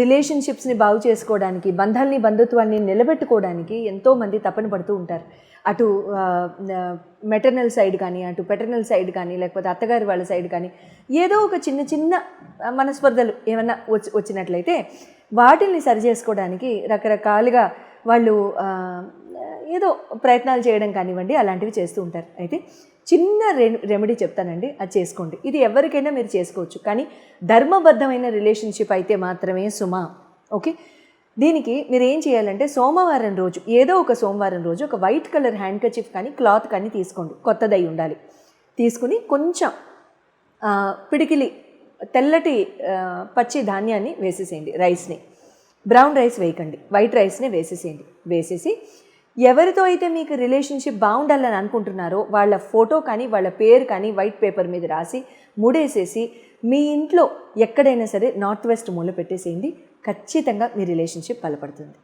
రిలేషన్షిప్స్ని బాగు చేసుకోవడానికి బంధాల్ని బంధుత్వాన్ని నిలబెట్టుకోవడానికి ఎంతోమంది తపన పడుతూ ఉంటారు. అటు మెటర్నల్ సైడ్ కానీ అటు పెటర్నల్ సైడ్ కానీ లేకపోతే అత్తగారి వాళ్ళ సైడ్ కానీ ఏదో ఒక చిన్న చిన్న మనస్పర్ధలు ఏమన్నా వచ్చి వచ్చినట్లయితే వాటిని సరి చేసుకోవడానికి రకరకాలుగా వాళ్ళు ఏదో ప్రయత్నాలు చేయడం కానివ్వండి అలాంటివి చేస్తూ ఉంటారు. అయితే చిన్న రె రెమెడీ చెప్తానండి అది చేసుకోండి. ఇది ఎవరికైనా మీరు చేసుకోవచ్చు కానీ ధర్మబద్ధమైన రిలేషన్షిప్ అయితే మాత్రమే సుమా ఓకే? దీనికి మీరు ఏం చేయాలంటే సోమవారం రోజు ఏదో ఒక సోమవారం రోజు ఒక వైట్ కలర్ హ్యాండ్ కచిఫ్ కానీ క్లాత్ కానీ తీసుకోండి కొత్తదై ఉండాలి. తీసుకుని కొంచెం పిడికిలి తెల్లటి పచ్చి ధాన్యాన్ని వేసేసేయండి రైస్ని బ్రౌన్ రైస్ వేయకండి వైట్ రైస్ని వేసేసేయండి. వేసేసి ఎవరితో అయితే మీకు రిలేషన్షిప్ బాగుండాలని అనుకుంటున్నారో వాళ్ళ ఫోటో కానీ వాళ్ళ పేరు కానీ వైట్ పేపర్ మీద రాసి ముడేసేసి మీ ఇంట్లో ఎక్కడైనా సరే నార్త్ వెస్ట్ మూల పెట్టేసేయండి. ఖచ్చితంగా మీ రిలేషన్షిప్ బలపడుతుంది.